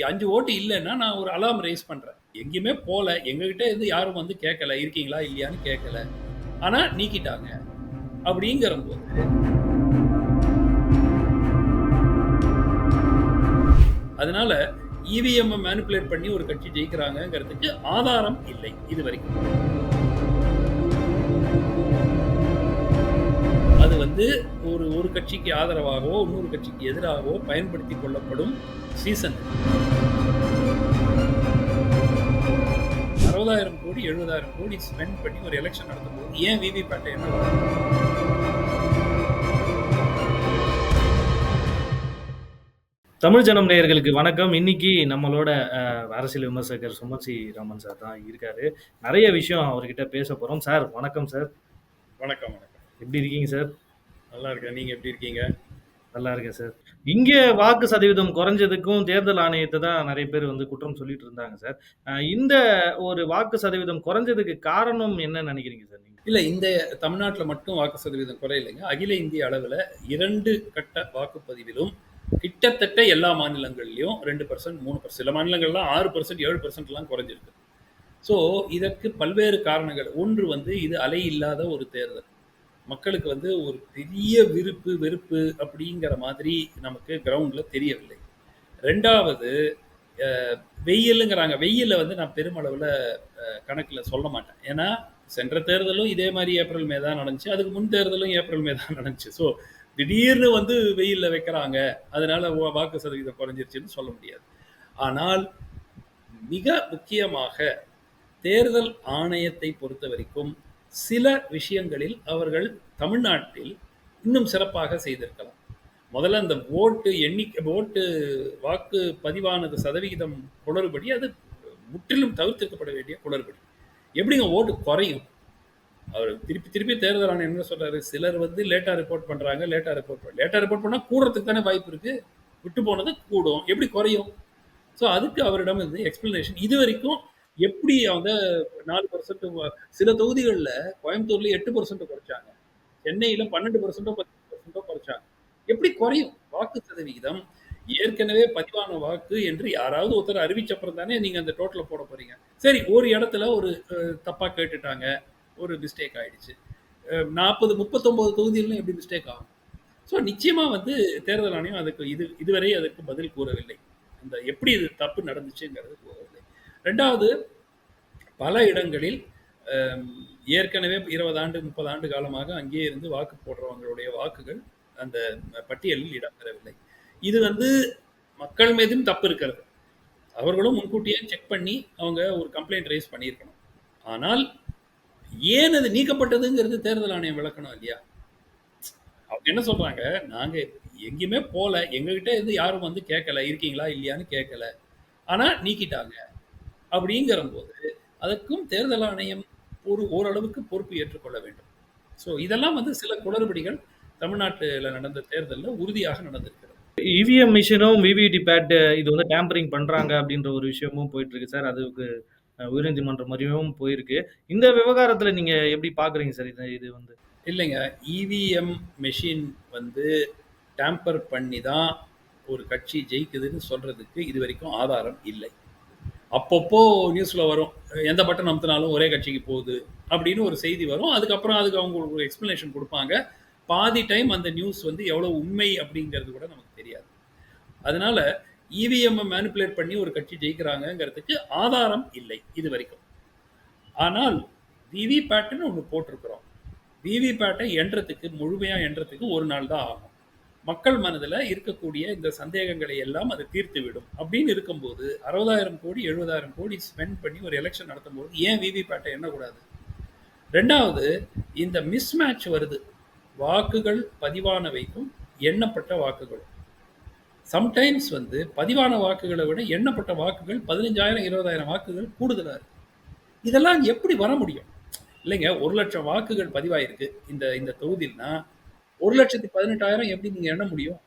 இப்படி அஞ்சு ஓட்டு இல்லைன்னா நான் ஒரு அலாம் ரைஸ் பண்றேன். எங்கேயுமே போகல எங்ககிட்ட இருந்து யாரும் வந்து கேட்கல. இருக்கீங்களா? இல்லையான்னு கேட்கல. ஆனா நீக்கிட்டாங்க. அப்படிங்கிற போது அதனால இவிஎம் மேனிப்புலேட் பண்ணி ஒரு கட்சி ஜெயிக்கிறாங்கிறதுக்கு ஆதாரம் இல்லை இது வரைக்கும் அது ஒரு ஒரு கட்சிக்கு ஆதரவாகவோ இன்னொரு கட்சிக்கு எதிராகவோ பயன்படுத்தி கொள்ளப்படும் சீசன் அறுபதாயிரம் கோடி எழுபதாயிரம் கோடி ஸ்பெண்ட் பண்ணி ஒரு எலெக்ஷன் நடத்தும் போது ஏன் விவி பேட்டை என்ன தமிழ் ஜனம் நேயர்களுக்கு வணக்கம். இன்னைக்கு நம்மளோட அரசியல் விமர்சகர் சுமதி ராமன் சார் தான் இருக்காரு. நிறைய விஷயம் அவர்கிட்ட பேச போறோம். சார் வணக்கம் சார். வணக்கம் வணக்கம். எப்படி இருக்கீங்க சார்? நல்லா இருக்கேன் நீங்க எப்படி இருக்கீங்க? நல்லா இருக்கேன் சார். இங்க வாக்கு சதவீதம் குறைஞ்சதுக்கும் தேர்தல் ஆணையத்தை தான் நிறைய பேர் வந்து குற்றம் சொல்லிட்டு இருந்தாங்க சார். அஹ், இந்த ஒரு வாக்கு சதவீதம் குறைஞ்சதுக்கு காரணம் என்ன நினைக்கிறீங்க சார் நீங்க? இல்ல இந்த தமிழ்நாட்டில் மட்டும் வாக்கு சதவீதம் குறையில்லைங்க அகில இந்திய அளவில் இரண்டு கட்ட வாக்குப்பதிவிலும் கிட்டத்தட்ட எல்லா மாநிலங்கள்லையும் ரெண்டு பர்சன்ட் மூணு பர்சன்ட் சில மாநிலங்கள்லாம் ஆறு பர்சன்ட் ஏழு பர்சன்ட்லாம் குறைஞ்சிருக்கு. ஸோ இதற்கு பல்வேறு காரணங்கள். ஒன்று வந்து இது அலை இல்லாத ஒரு தேர்தல். மக்களுக்கு வந்து ஒரு பெரிய விருப்பு வெறுப்பு அப்படிங்கிற மாதிரி நமக்கு கிரவுண்டில் தெரியவில்லை. ரெண்டாவது வெயிலுங்கிறாங்க. வெயிலில் வந்து நான் பெருமளவில் கணக்கில் சொல்ல மாட்டேன். ஏன்னா சென்ற தேர்தலும் இதே மாதிரி ஏப்ரல் மே தான் நடந்துச்சு. அதுக்கு முன் தேர்தலும் ஏப்ரல் மே தான் நடந்துச்சு. ஸோ திடீர்னு வந்து வெயிலில் வைக்கிறாங்க. அதனால வாக்கு சதவீதம் குறைஞ்சிருச்சுன்னு சொல்ல முடியாது. ஆனால் மிக முக்கியமாக தேர்தல் ஆணையத்தை பொறுத்த வரைக்கும் சில விஷயங்களில் அவர்கள் தமிழ்நாட்டில் இன்னும் சிறப்பாக செய்திருக்கலாம். முதல்ல அந்த ஓட்டு எண்ணிக்கை ஓட்டு வாக்கு பதிவானது சதவிகிதம் குளறுபடி அது முற்றிலும் தவிர்த்திருக்கப்பட வேண்டிய குளறுபடி. எப்படிங்க ஓட்டு குறையும்? அவர் திருப்பி திருப்பி தேர்தல் ஆணையம் என்ன சொல்றாரு? சிலர் வந்து லேட்டா ரிப்போர்ட் பண்றாங்க லேட்டாக ரிப்போர்ட் பண்ண லேட்டா ரிப்போர்ட் பண்ணால் கூடுறதுக்கு தானே வாய்ப்பு இருக்கு. விட்டு போனது கூடும். எப்படி குறையும்? ஸோ அதுக்கு அவரிடம் இருந்து எக்ஸ்பிளனேஷன் இது வரைக்கும் எப்படி அவங்க நாலு பர்சன்ட் சில தொகுதிகளில் கோயம்புத்தூர்ல எட்டு பர்சன்ட் குறைச்சாங்க. சென்னையில பன்னெண்டு பர்சன்டோ பத்து பர்சன்டோ குறைச்சாங்க. எப்படி குறையும்? வாக்கு சதவிகிதம் ஏற்கனவே பதிவான வாக்கு என்று யாராவது ஒருத்தர் அறிவிச்சப்புறம் தானே நீங்க அந்த டோட்டலை போட போறீங்க. சரி ஒரு இடத்துல ஒரு தப்பா கேட்டுட்டாங்க. ஒரு மிஸ்டேக் ஆயிடுச்சு. நாற்பது முப்பத்தொன்பது தொகுதிகளிலும் எப்படி மிஸ்டேக் ஆகும்? ஸோ நிச்சயமா வந்து தேர்தல் ஆணையம் அதுக்கு இது இதுவரை அதற்கு பதில் கூறவில்லை. அந்த எப்படி இது தப்பு நடந்துச்சுங்கிறது கூறவில்லை. ரெண்டாவது பல இடங்களில் ஏற்கனவே இருபது ஆண்டு முப்பது ஆண்டு காலமாக அங்கேயே இருந்து வாக்கு போடுறவங்களுடைய வாக்குகள் அந்த பட்டியலில் இடம்பெறவில்லை. இது வந்து மக்கள் மீதும் தப்பு இருக்கிறது. அவர்களும் முன்கூட்டியே செக் பண்ணி அவங்க ஒரு கம்ப்ளைண்ட் ரைஸ் பண்ணியிருக்கணும். ஆனால் ஏன் அது நீக்கப்பட்டதுங்கிறது தேர்தல் ஆணையம் விளக்கணும் இல்லையா? அவங்க என்ன சொல்றாங்க? நாங்க எங்கேயுமே போல எங்ககிட்ட இருந்து யாரும் வந்து கேட்கல இருக்கீங்களா இல்லையான்னு கேட்கல. ஆனா நீக்கிட்டாங்க. அப்படிங்கிற போது அதற்கும் தேர்தல் ஆணையம் ஒரு ஓரளவுக்கு பொறுப்பு ஏற்றுக்கொள்ள வேண்டும். ஸோ இதெல்லாம் வந்து சில குளறுபடிகள் தமிழ்நாட்டில் நடந்த தேர்தலில் உறுதியாக நடந்திருக்கிறது. இவிஎம் மிஷினும் விவிடி பேட் இது வந்து டேம்பரிங் பண்றாங்க அப்படின்ற ஒரு விஷயமும் போயிட்டு இருக்கு சார். அதுக்கு உயர்நீதிமன்றம் வரையும் போயிருக்கு. இந்த விவகாரத்துல நீங்க எப்படி பாக்குறீங்க சார்? இது இது வந்து. இல்லைங்க. இவிஎம் மெஷின் வந்து டேம்பர் பண்ணி தான் ஒரு கட்சி ஜெயிக்குதுன்னு சொல்றதுக்கு இது வரைக்கும் ஆதாரம் இல்லை. அப்பப்போ நியூஸில் வரும். எந்த பட்டன் அமுத்தினாலும் ஒரே கட்சிக்கு போகுது அப்படின்னு ஒரு செய்தி வரும். அதுக்கப்புறம் அதுக்கு அவங்க ஒரு எக்ஸ்ப்ளனேஷன் கொடுப்பாங்க. பாதி டைம் அந்த நியூஸ் வந்து எவ்வளோ உண்மை அப்படிங்கிறது கூட நமக்கு தெரியாது. அதனால இவிஎம் மேனிப்புலேட் பண்ணி ஒரு கட்சி ஜெயிக்கிறாங்கங்கிறதுக்கு ஆதாரம் இல்லை இது வரைக்கும் ஆனால் விவி பேட்டுன்னு ஒன்று போட்டிருக்கிறோம். விவி பேட்டை எண்றதுக்கு முழுமையாக எண்றதுக்கு ஒரு நாள் தான் ஆகும். மக்கள் மனதில் இருக்கக்கூடிய இந்த சந்தேகங்களை எல்லாம் அது தீர்த்து விடும் அப்படின்னு இருக்கும்போது அறுபதாயிரம் கோடி எழுபதாயிரம் கோடி ஸ்பெண்ட் பண்ணி ஒரு எலெக்ஷன் நடத்தும் போது ஏன் விவிபேட்டை எண்ணக்கூடாது? ரெண்டாவது இந்த மிஸ்மேட்ச் வருது. வாக்குகள் பதிவானவைக்கும் எண்ணப்பட்ட வாக்குகள். சம்டைம்ஸ் வந்து பதிவான வாக்குகளை விட எண்ணப்பட்ட வாக்குகள் பதினஞ்சாயிரம் இருபதாயிரம் வாக்குகள் கூடுதலாக இருக்குது இதெல்லாம் எப்படி வர முடியும்? இல்லைங்க ஒரு லட்சம் வாக்குகள் பதிவாயிருக்கு. இந்த இந்த தொகுதியில்னா ஒரு லட்சத்தி பதினெட்டாயிரம் எப்படி நீங்க எண்ண முடியும்.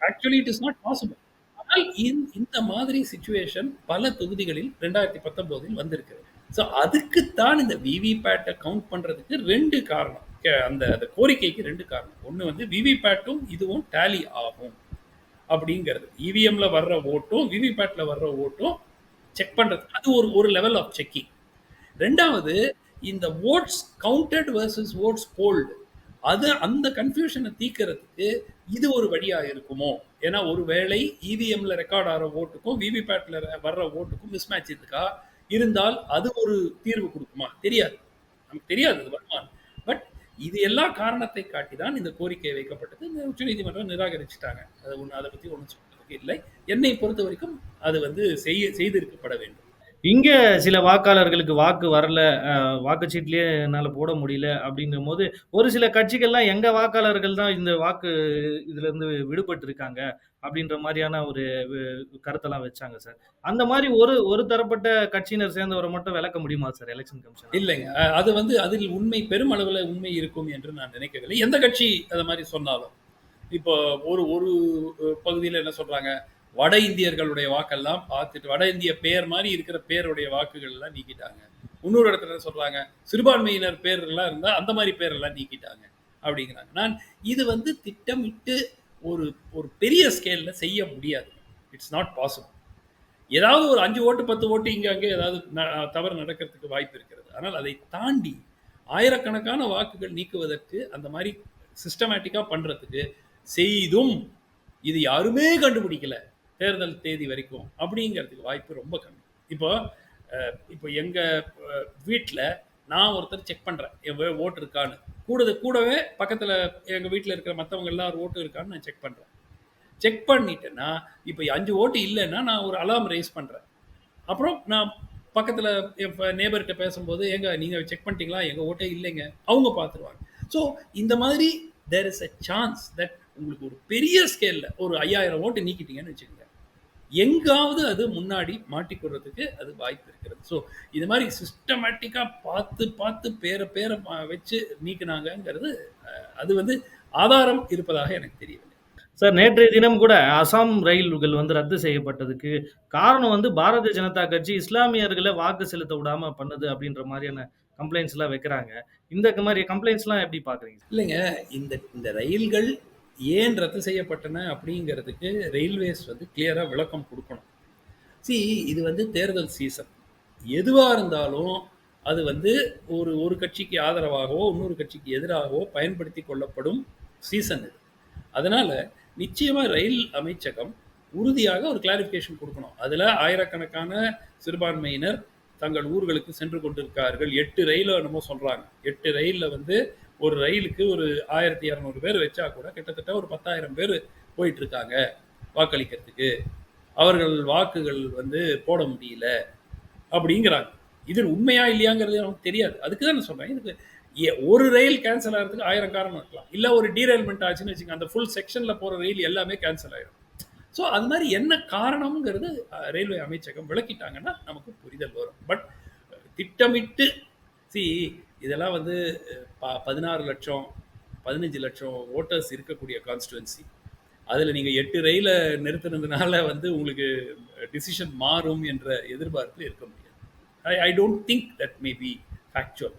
Actually it is not possible ஆனால் இந்த- மாதிரி சுச்சுவேஷன் பல தொகுதிகளில் ரெண்டாயிரத்தி பத்தொன்பதில் வந்திருக்கிறது. ஸோ அதுக்குத்தான் இந்த விவிபேட்டை கவுண்ட் பண்றதுக்கு ரெண்டு காரணம். அந்த அந்த கோரிக்கைக்கு ரெண்டு காரணம். ஒன்று வந்து விவிபேட்டும் இதுவும் டேலி ஆகும் அப்படிங்கிறது. இவிஎம்ல வர்ற ஓட்டும் விவிபேட்ல வர்ற ஓட்டும் செக் பண்றது. அது ஒரு ஒரு லெவல் ஆஃப் செக்கிங் ரெண்டாவது இந்த votes counted versus votes polled அது அந்த கன்ஃபியூஷனை தீக்கிறதுக்கு இது ஒரு வழியா இருக்குமோ? ஏன்னா ஒருவேளை இவிஎம்ல ரெக்கார்ட் ஆகிற ஓட்டுக்கும் விவிபேட்ல வர்ற ஓட்டுக்கும் மிஸ் மேட்ச் இருக்கா? இருந்தால் அது ஒரு தீர்வு கொடுக்குமா? தெரியாது. நமக்கு தெரியாது அது வருமானம். பட் இது எல்லா காரணத்தை காட்டி தான் இந்த கோரிக்கை வைக்கப்பட்டது. இந்த உச்சநீதிமன்றம் நிராகரிச்சுட்டாங்க. அது ஒன்று அதை பற்றி ஒன்றும் சொல்றதுக்கு இல்லை. என்னை பொறுத்த வரைக்கும் அது வந்து செய்ய செய்திருக்கப்பட வேண்டும். இங்க சில வாக்காளர்களுக்கு வாக்கு வரல அஹ், வாக்குச்சீட்லயே என்னால போட முடியல அப்படிங்கும் போது ஒரு சில கட்சிகள்லாம் எங்க வாக்காளர்கள் தான் இந்த வாக்கு இதுல இருந்து விடுபட்டு இருக்காங்க அப்படின்ற மாதிரியான ஒரு கருத்தெல்லாம் வச்சாங்க சார். அந்த மாதிரி ஒரு ஒரு தரப்பட்ட கட்சியினர் சேர்ந்தவரை மட்டும் விளக்க முடியுமா சார் எலெக்ஷன் கமிஷன் இல்லைங்க. அது வந்து அதில் உண்மை பெருமளவில் உண்மை இருக்கும் என்று நான் நினைக்கவில்லை. எந்த கட்சி அதை மாதிரி சொன்னாலும் இப்போ ஒரு ஒரு பகுதியில் என்ன சொல்றாங்க வட இந்தியர்களுடைய வாக்கெல்லாம் பார்த்துட்டு வட இந்திய பேர் மாதிரி இருக்கிற பேருடைய வாக்குகள் எல்லாம் நீக்கிட்டாங்க. இன்னொரு இடத்துல சொல்றாங்க? சிறுபான்மையினர் பேர்லாம் இருந்தால் இருந்தா அந்த மாதிரி பேரெல்லாம் நீக்கிட்டாங்க அப்படிங்கிறாங்க. நான் இது வந்து திட்டமிட்டு ஒரு ஒரு பெரிய ஸ்கேல்ல செய்ய முடியாது. இட்ஸ் நாட் பாசிபிள் ஏதாவது ஒரு அஞ்சு ஓட்டு பத்து ஓட்டு இங்கே அங்கே ஏதாவது தவறு நடக்கிறதுக்கு வாய்ப்பு இருக்கிறது. ஆனால் அதை தாண்டி ஆயிரக்கணக்கான வாக்குகள் நீக்குவதற்கு அந்த மாதிரி சிஸ்டமேட்டிக்காக பண்ணுறதுக்கு செய்தும் இது யாருமே கண்டுபிடிக்கலை. தேர்தல் தேதி வரைக்கும் அப்படிங்கிறதுக்கு வாய்ப்பு ரொம்ப கம்மி. இப்போ இப்போ எங்கள் வீட்டில் நான் ஒருத்தர் செக் பண்ணுறேன் என் ஓட்டு இருக்கான்னு. கூடது கூடவே பக்கத்தில் எங்கள் வீட்டில் இருக்கிற மற்றவங்க எல்லாரும் ஓட்டு இருக்கான்னு நான் செக் பண்ணுறேன் செக் பண்ணிட்டேன்னா இப்போ அஞ்சு ஓட்டு இல்லைன்னா நான் ஒரு அலாம் ரைஸ் பண்ணுறேன் அப்புறம் நான் பக்கத்தில் என் நேபர்கிட்ட பேசும்போது எங்கள் நீங்கள் செக் பண்ணிட்டீங்களா? எங்கள் ஓட்டே இல்லைங்க. அவங்க பார்த்துருவாங்க ஸோ இந்த மாதிரி there is a chance that உங்களுக்கு ஒரு பெரிய ஸ்கேலில் ஒரு ஐயாயிரம் ஓட்டு நீக்கிட்டீங்கன்னு வச்சுக்கோங்க. எங்காவது அது முன்னாடி மாட்டிக்கொள்றதுக்கு அது வாய்ப்பு இருக்கிறது. ஸோ இது மாதிரி சிஸ்டமேட்டிக்காக பார்த்து பார்த்து பேரை பேரை வச்சு நீக்கினாங்கங்கிறது அது வந்து ஆதாரம் இருப்பதாக எனக்கு தெரியவில்லை. சார் நேற்றைய தினம் கூட அசாம் ரயில்கள் வந்து ரத்து செய்யப்பட்டதுக்கு காரணம் வந்து பாரதிய ஜனதா கட்சி இஸ்லாமியர்களை வாக்கு செலுத்த விடாம பண்ணுது அப்படின்ற மாதிரியான கம்ப்ளைண்ட்ஸ் எல்லாம் வைக்கிறாங்க. இந்த மாதிரி கம்ப்ளைண்ட்ஸ் எல்லாம் எப்படி பாக்குறீங்க இல்லைங்க இந்த இந்த ரயில்கள் ஏன் ரத்து செய்யப்பட்டன அப்படிங்கிறதுக்கு ரயில்வேஸ் வந்து கிளியராக விளக்கம் கொடுக்கணும். சி இது வந்து தேர்தல் சீசன் எதுவாக இருந்தாலும் அது வந்து ஒரு ஒரு கட்சிக்கு ஆதரவாகவோ இன்னொரு கட்சிக்கு எதிராகவோ பயன்படுத்தி கொள்ளப்படும் சீசன் இது. அதனால் நிச்சயமாக ரயில் அமைச்சகம் உறுதியாக ஒரு கிளாரிஃபிகேஷன் கொடுக்கணும். அதில் ஆயிரக்கணக்கான சிறுபான்மையினர் தங்கள் ஊர்களுக்கு சென்று கொண்டிருக்கார்கள். எட்டு ரயில என்னமோ சொல்கிறாங்க எட்டு ரயிலில் வந்து ஒரு ரயிலுக்கு ஒரு ஆயிரத்தி இரநூறு பேர் வச்சா கூட கிட்டத்தட்ட ஒரு பத்தாயிரம் பேர் போயிட்டு இருக்காங்க வாக்களிக்கிறதுக்கு. அவர்கள் வாக்குகள் வந்து போட முடியல அப்படிங்கிறாங்க. இது உண்மையா இல்லையாங்கிறது நமக்கு தெரியாது. அதுக்கு தான் நான் சொல்றேன். இதுக்கு ஏ- ஒரு ரயில் கேன்சல் ஆகிறதுக்கு ஆயிரம் காரணம் இருக்கலாம். இல்லை ஒரு டீரெயில்மெண்ட் ஆச்சுன்னு வச்சுக்கோங்க. அந்த ஃபுல் செக்ஷன்ல போகிற ரயில் எல்லாமே கேன்சல் ஆயிடும். ஸோ அது மாதிரி என்ன காரணம்ங்கிறது ரயில்வே அமைச்சகம் விளக்கிட்டாங்கன்னா நமக்கு புரிதல் வரும். பட் திட்டமிட்டு சி இதெல்லாம் வந்து ப- பதினாறு லட்சம் பதினஞ்சு லட்சம் ஓட்டர்ஸ் இருக்கக்கூடிய கான்ஸ்டுவன்சி அதில் நீங்கள் எட்டு ரயிலை நிறுத்தினதுனால வந்து உங்களுக்கு டிசிஷன் மாறும் என்ற எதிர்பார்ப்பு இருக்க முடியாது. I I don't think that may be factual